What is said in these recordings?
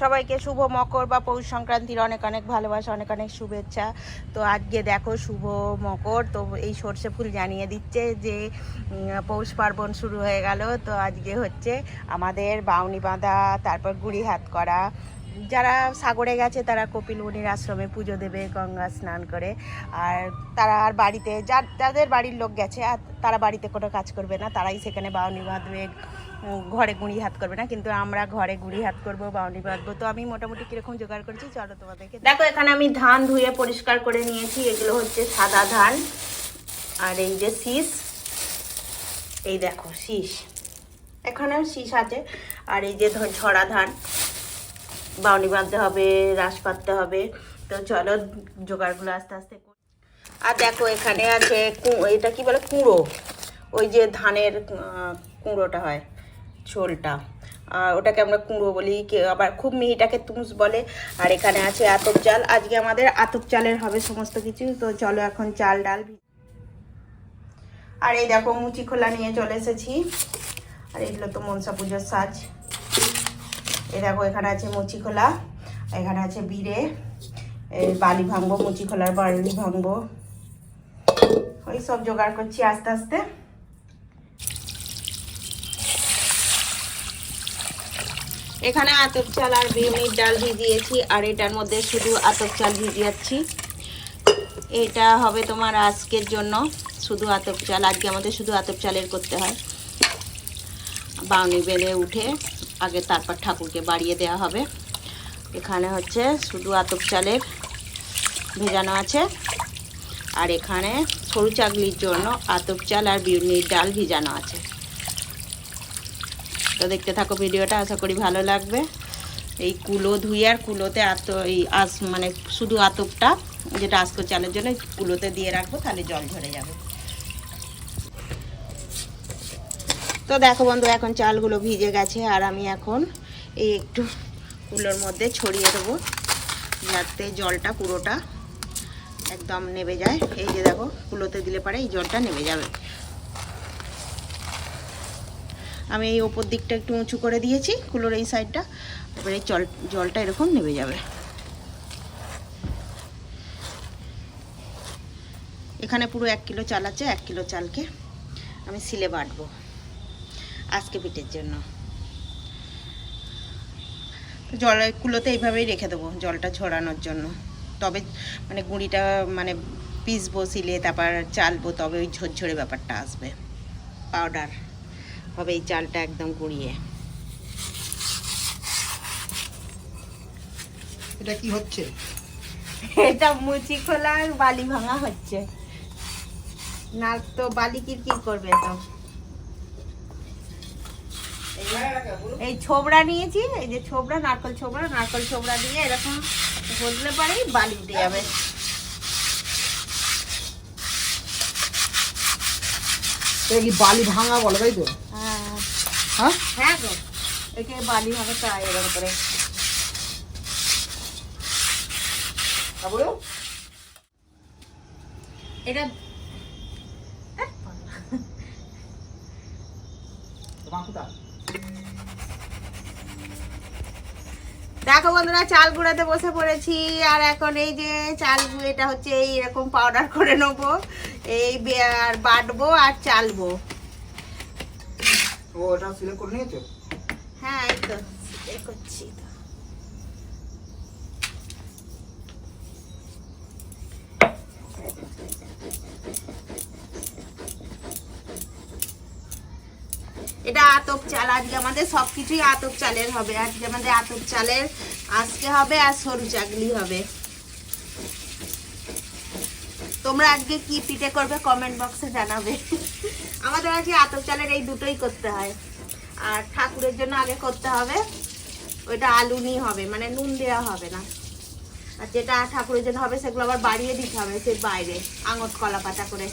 সবাইকে শুভ মকর বা পৌষ সংক্রান্তির অনেক অনেক ভালোবাসা, অনেক অনেক শুভেচ্ছা। তো আজকে দেখো শুভ মকর, তো এই সর্ষে ফুল জানিয়ে দিচ্ছে যে পৌষ পার্বণ শুরু হয়ে গেল। তো আজকে হচ্ছে আমাদের বাউনি বাঁধা, তারপর গুড়ি হাত করা যারা সাগরে গেছে, তারা কপিল মুনির আশ্রমে পুজো দেবে, গঙ্গা স্নান করে। আর তারা আর বাড়িতে, যার, যাদের বাড়ির লোক গেছে, আর তারা বাড়িতে কোনো কাজ করবে না, তারাই সেখানে বাউনি বাঁধবে ঘরে গুঁড়ি হাত করবে না। কিন্তু আমরা ঘরে গুঁড়ি হাত করব, বাউনি বাঁধবো। তো আমি মোটামুটি কীরকম জোগাড় করেছি, চলো তোমাদেরকে দেখো এখানে আমি ধান ধুয়ে পরিষ্কার করে নিয়েছি। এগুলো হচ্ছে সাদা ধান। আর এই যে শীষ, এই দেখো, শীষ। এখানেও শীষ আছে। আর এই যে ঝরা ধান। বাউনি বাঁধতে হবে রাস পাততে হবে। তো চলো জোগাড়গুলো আস্তে আস্তে। আর দেখো, এখানে আছে এটা কি বলে? কুঁড়ো। ওই যে ধানের কুঁড়োটা হয় ছোলটা আর ওটাকে আমরা কুঁড়ো বলি। আবার খুব মিহিটাকে তুমস বলে। আর এখানে আছে আতপ চাল। আজকে আমাদের আতপ চালের হবে সমস্ত কিছু। তো চলো এখন চাল, ডাল আর এই দেখো, মুচি খোলা নিয়ে চলে এসেছি। আর এগুলো তো মনসা পুজোর সাজ। এই দেখো, এখানে আছে মুচি খোলা এখানে আছে বিড়ে বালি ভাঙবো মুচি খোলার বালি ভাঙবো। ওই সব জোগাড় করছি আস্তে আস্তে। এখানে আতপ চাল আর বিউনির ডাল ভিজিয়েছি আর এটার মধ্যে শুধু আতপ চাল ভিজিয়েছি এটা হবে তোমার আজকের জন্য, শুধু আতপ চাল, আজকে আমাদের শুধু আতপ চালের করতে হয়। বাউনি বেড়ে উঠে আগে তারপর ঠাকুরকে বাড়িয়ে দেওয়া হবে। এখানে হচ্ছে শুধু আতপ চালের ভেজানো আছে। আর এখানে সরু চাকলির জন্য আতপ চাল আর বিউনির ডাল ভিজানো আছে। তো দেখতে থাকো ভিডিওটা, আশা করি ভালো লাগবে। এই কুলো ধুই আর কুলোতে আত এই আস মানে শুধু আতপটা, যেটা আসকো চালের জন্য, কুলোতে দিয়ে রাখব, তাহলে জল ঝরে যাবে। তো দেখো বন্ধু, এখন চালগুলো ভিজে গেছে আর আমি এখন এই একটু কুলোর মধ্যে ছড়িয়ে দেবো যাতে জলটা পুরোটা একদম নেমে যায়। এই যে দেখো, কুলোতে দিলে পরে এই জলটা নেমে যাবে। আমি এই ওপর দিকটা একটু উঁচু করে দিয়েছি, কুলোর এই সাইডটা। এবারে জল জলটা এরকম নেমে যাবে। এখানে পুরো এক কিলো চাল আছে, এক কিলো চালকে আমি সিলে বাটবো। আজকে পিঠের জন্য। তো জল কুলোতে এইভাবেই রেখে দেবো জলটা ঝরানোর জন্য। তবে মানে গুঁড়িটা মানে পিসবো সিলে তারপর চালবো তবে ওই ঝরঝরে ব্যাপারটা আসবে। পাউডার হবে এই চালটা একদম গুঁড়িয়ে। এটা কি হচ্ছে? এটা মুচি খোলা বালি ভাঙা হচ্ছে। না তো বালি কিরকির করবে তো এই ছোবড়া নিয়েছি এই যে ছোবড়া নারকল ছোবড়া নারকল ছোবড়া দিয়ে এরকম বদলে পারেই বালি উঠে যাবে। কি বালি ভাঙা বলে তাই তো? হ্যাঁ। হ্যাঁ? হ্যাঁ গো একে বালি ভাঙা চাই এরকম করে। এটা তোমার কোথায়? দেখো বন্ধুরা চাল গুঁড়াতে বসে পড়েছি। আর এখন এই যে চাল গুঁড়েটা এটা হচ্ছে এই এরকম পাউডার করে নেব। এই বে- আর বাটবো আর চালবো। ও এটা সিলেক্ট করে নিয়েছো? হ্যাঁ এই তো করছি। তো। এটা আতপ চাল, আজকে আমাদের সব কিছুই আতপ চালের হবে। আজকে আমাদের আতপ চালের, আজকে হবে আর সরু চাকলি হবে। তোমরা আজকে কি পিঠে করবে কমেন্ট বক্সে জানাবে। আমাদের আজকে আতপ চালের এই দুটোই করতে হয়। আর ঠাকুরের জন্য আগে করতে হবে, ওইটা আলু নিয়ে হবে মানে নুন দেওয়া হবে না। আর যেটা ঠাকুরের জন্য হবে, সেগুলো আবার বাড়িয়ে দিতে হবে সে বাইরে আঙট কলা পাতা করে।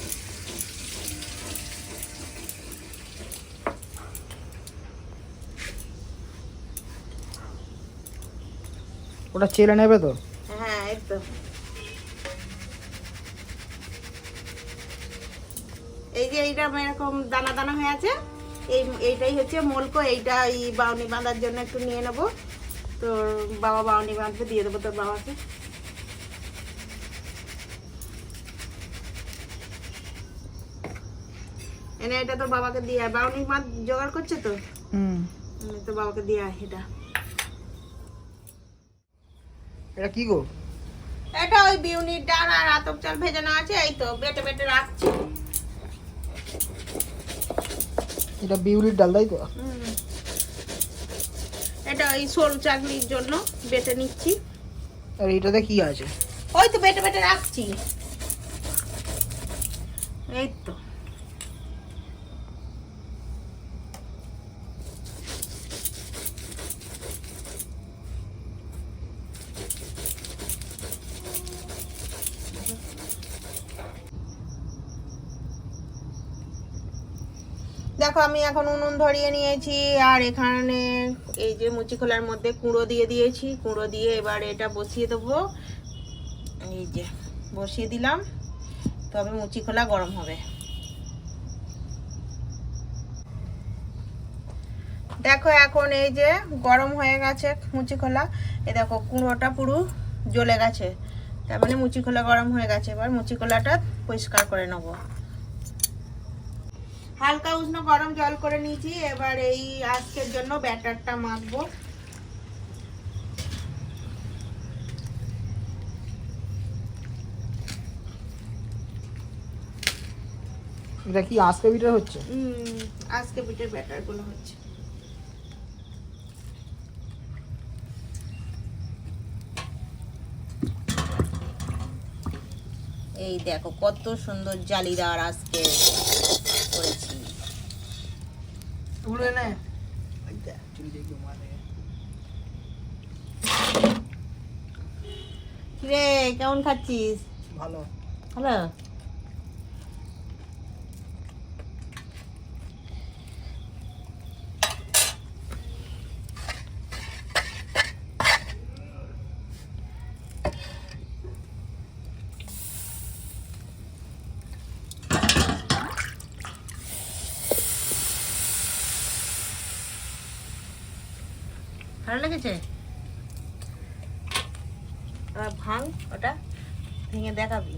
ওটা চেলে নেবে তো? হ্যাঁ একদম। এই যে এইটা এরকম দানা দানা হয়ে আছে এই এইটাই হচ্ছে মলকো এইটা এই বাউনি বাঁধার জন্য একটু নিয়ে নেব। তো তোর বাবা বাউনি বাঁধবে দিয়ে দেবো তোর বাবাকে। এনে এটা তোর বাবাকে দিয়ে। বাউনি মাছ জোগাড় করছে তো? হুম। তোর বাবাকে দিয়ে এটা। এটা কি গো? এটা ওই বিউনির ডাল আর আতপ চাল ভেজানো আছে এই তো বেটে বেটে রাখছি। এটা বিউলির ডাল তাই তো। এটা ওই সরু চাকরির জন্য বেটে নিচ্ছি। আর এটাতে কি আছে? ওই তো বেটে বেটে রাখছি। এই তো। দেখো, আমি এখন উনুন ধরিয়ে নিয়েছি, আর এখানে এই যে মুচি খোলার মধ্যে কুঁড়ো দিয়ে দিয়েছি। কুঁড়ো দিয়ে এবার এটা বসিয়ে দেবো। এই যে, বসিয়ে দিলাম। তবে মুচি খোলা গরম হবে। দেখো, এখন এই যে গরম হয়ে গেছে মুচি খোলা। এ দেখো, কুঁড়োটা পুরো জ্বলে গেছে। তার মানে মুচি খোলা গরম হয়ে গেছে। এবার মুচি খোলাটা পরিষ্কার করে নেব। হালকা উষ্ণ গরম জল করে নিয়েছি। এবার এই আজকের জন্য ব্যাটারটা মাখবো। এটা কি আজকে বিটার হচ্ছে? আজকে পিঠের ব্যাটারগুলো হচ্ছে। এই দেখো কত সুন্দর জালিদার আজকে। দিয়ে কেউ রে কেমন খাচ্ছিস? ভালো। হ্যালো ভালো লেগেছে? ভাঙ ওটা ভেঙে দেখাবি।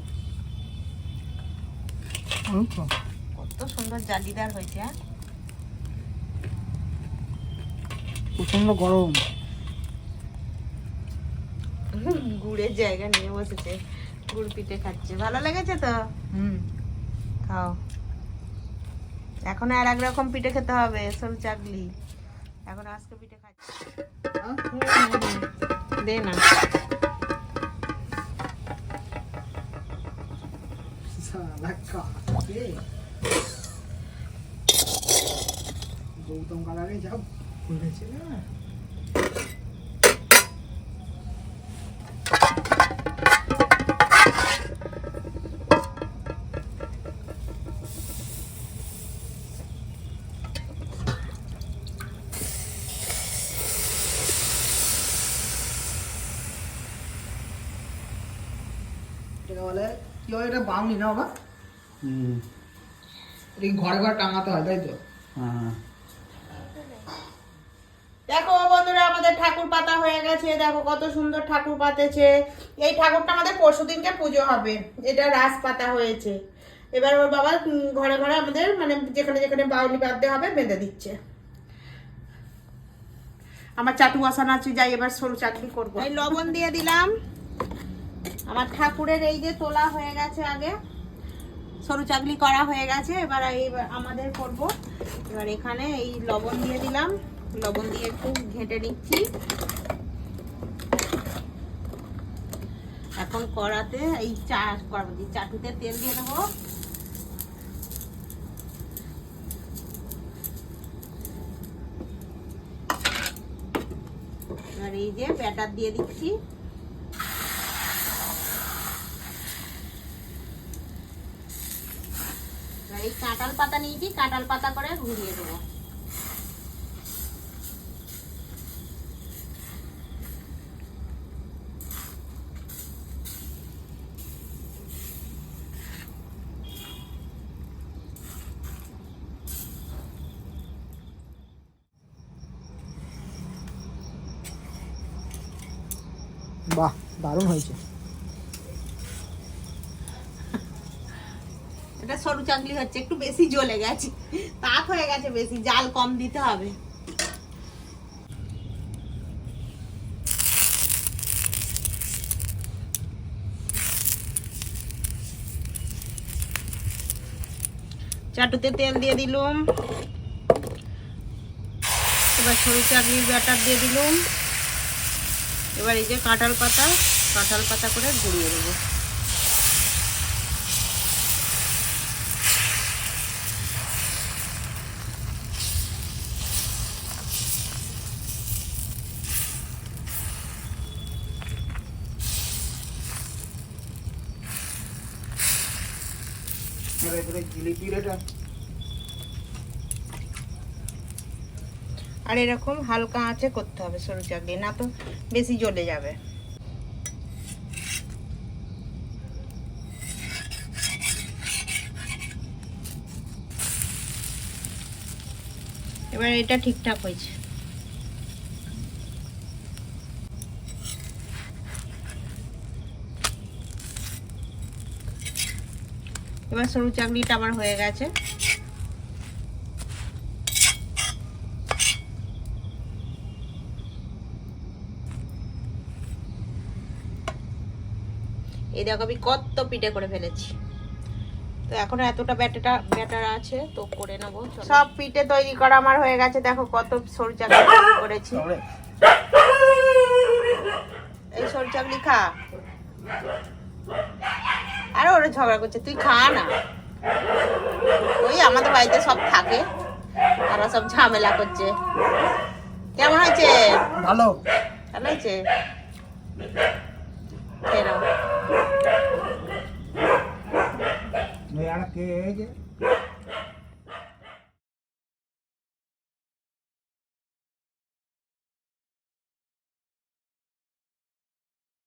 কত সুন্দর জালিদার হয়েছে হ্যাঁ? প্রচণ্ড গরম। গুড়ের জায়গা নিয়ে বসেছে গুড় পিঠে খাচ্ছে। ভালো লেগেছে তো? হুম। খাও। এখন আর এক রকম পিঠে খেতে হবে সব চাকলি। এখন আজকে পিঠে খাচ্ছি। হ্যাঁ? হুম, হুম, হুম। দে না শালা কাকে। গৌতম কালারে যা বলেছে না এটাকে বলে কি হয় এটা বাউনি না বাবা হুম। এটা ঘরে ঘরে টাঙাতে হয় তাই তো? হ্যাঁ। দেখো বন্ধুরা আমাদের ঠাকুর পাতা হয়ে গেছে। দেখো কত সুন্দর ঠাকুর পাতেছে। এই ঠাকুরটা আমাদের পরশু দিনকে পুজো হবে। এটা রাস পাতা হয়েছে। এবার ওর বাবা ঘরে ঘরে আমাদের মানে যেখানে যেখানে বাউলি বাঁধতে হবে বেঁধে দিচ্ছে। আমার চাটু বসানো আছে যাই এবার সরু চাটনি করব। এই লবণ দিয়ে দিলাম। আমার ঠাকুরের এই যে তোলা হয়ে গেছে আগে, সরু চাকলি করা হয়ে গেছে, এবার আমাদের করব। এবার এখানে এই লবণ দিয়ে দিলাম, লবণ দিয়ে একটু ঘেঁটে নিচ্ছি। এখন কড়াতে এই চা চাটুতে তেল দিয়ে দেবো। আর এই যে ব্যাটার দিয়ে দিচ্ছি। এই কাঁঠাল পাতা নিয়েছি কাঁঠাল পাতা করে ঘুরিয়ে দেবো। বাহ দারুণ হয়েছে। এটা সরু চাকলি হচ্ছে, একটু বেশি জ্বলে গেছে। তাক হয়ে গেছে বেশি, জাল কম দিতে হবে। চাটুতে তেল দিয়ে দিলুম। এবার সরু চাকলির ব্যাটার দিয়ে দিলুম। এবার এই যে কাঁঠাল পাতা কাঁঠাল পাতা করে গুঁড়িয়ে দেবো। আর এরকম হালকা আঁচে করতে হবে সরু চাকলি না তো বেশি জ্বলে যাবে। এবার এটা ঠিকঠাক হয়েছে। এবার সরু চাকলিটা আমার হয়ে গেছে। এই দেখো আমি কত পিঠে করে ফেলেছি। তো এখন এতটা ব্যাটাটা ব্যাটার আছে তো করে নেব সব পিঠে তৈরি করা আমার হয়ে গেছে দেখো কত সরু চাকলি করেছি। এই সরু চাকলি খা। আরে ওরা ঝগড়া করছে তুই খা না। ওই আমাদের বাড়িতে সব থাকে তারা সব ঝামেলা করছে। কেমন হয়েছে? ভালো। ভালো হয়েছে? কেন